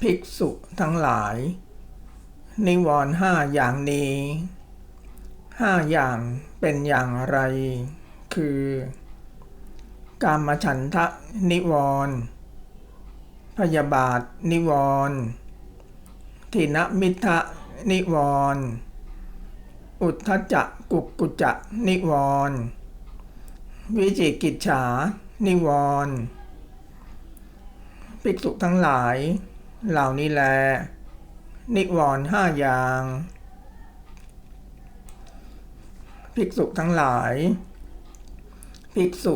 ภิกษุทั้งหลาย นิวรณ์ห้าอย่างนี้ห้าอย่างเป็นอย่างไร คือ กามฉันทะนิวรณ์พยาบาทนิวรณ์ทินมิทะนิวรณ์อุทธจักกุกกุจะนิวรณ์วิจิกิจฉานิวรณ์ภิกษุทั้งหลาย เหล่านี้แล นิวรณ์ห้าอย่าง ภิกษุทั้งหลาย ภิกษุ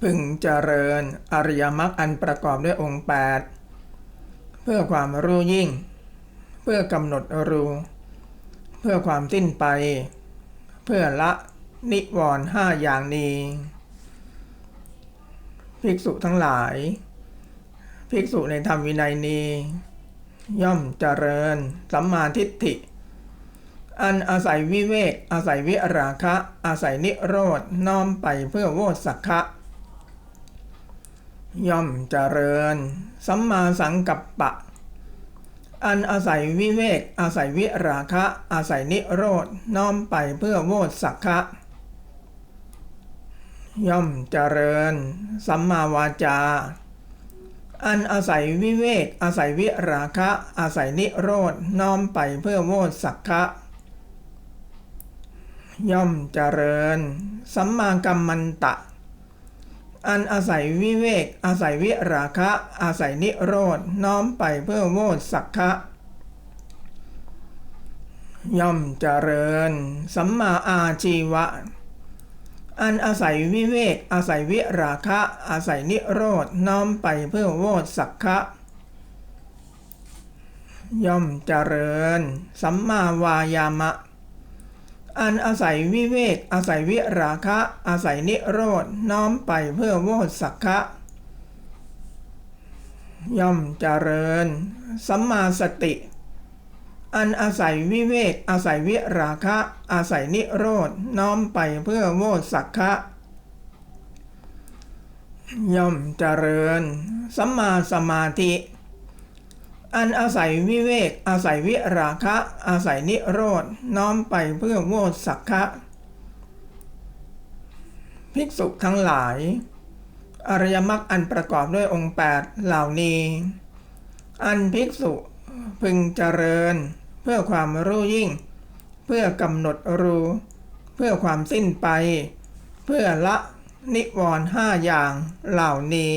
พึงเจริญอริยมรรคอันประกอบด้วยองค์ 8 เพื่อความรู้ยิ่ง เพื่อกำหนดรู้ เพื่อความสิ้นไป เพื่อละนิวรณ์ห้าอย่างนี้ ภิกษุทั้งหลาย ภิกษุในธรรมวินัยนี้ ย่อมเจริญ สัมมาทิฏฐิ อันอาศัยวิเวก อาศัยวิราคะ อาศัยนิโรธน้อมไปเพื่อโวสักคะ ย่อมเจริญ สัมมาสังกัปปะ อันอาศัยวิเวก อาศัยวิราคะ อาศัยนิโรธน้อมไปเพื่อโวสักคะย่อมเจริญ สัมมาวาจา อันอาศัยวิเวก อาศัยวิราคะ อาศัยนิโรธน้อมไปเพื่อโวสักคะย่อมเจริญ สัมมากัมมันตะ อันอาศัยวิเวก อาศัยวิราคะ อาศัยนิโรธน้อมไปเพื่อโวสักคะย่อมเจริญ สัมมาอาชีวะ อันอาศัยวิเวก อาศัยวิราคะ อาศัยนิโรธน้อมไปเพื่อโวสักคะย่อมเจริญ สัมมาวายามะ อันอาศัยวิเวก อาศัยวิราคะ อาศัยนิโรธน้อมไปเพื่อโวสักคะย่อมเจริญ สัมมาสติ อันอาศัยวิเวก อาศัยวิราคะ อาศัยนิโรธน้อมไปเพื่อโวสักคะย่อมเจริญสัมมาสมาธิ อันอาศัยวิเวก อาศัยวิราคะ อาศัยนิโรธน้อมไปเพื่อโวสักคะภิกษุทั้งหลาย อริยมรรคอันประกอบด้วยองค์ 8 เหล่านี้ อันภิกษุพึงเจริญ เพื่อความรู้ยิ่ง เพื่อกำหนดรู้ เพื่อความสิ้นไป เพื่อละนิวรณ์ห้าอย่างเหล่านี้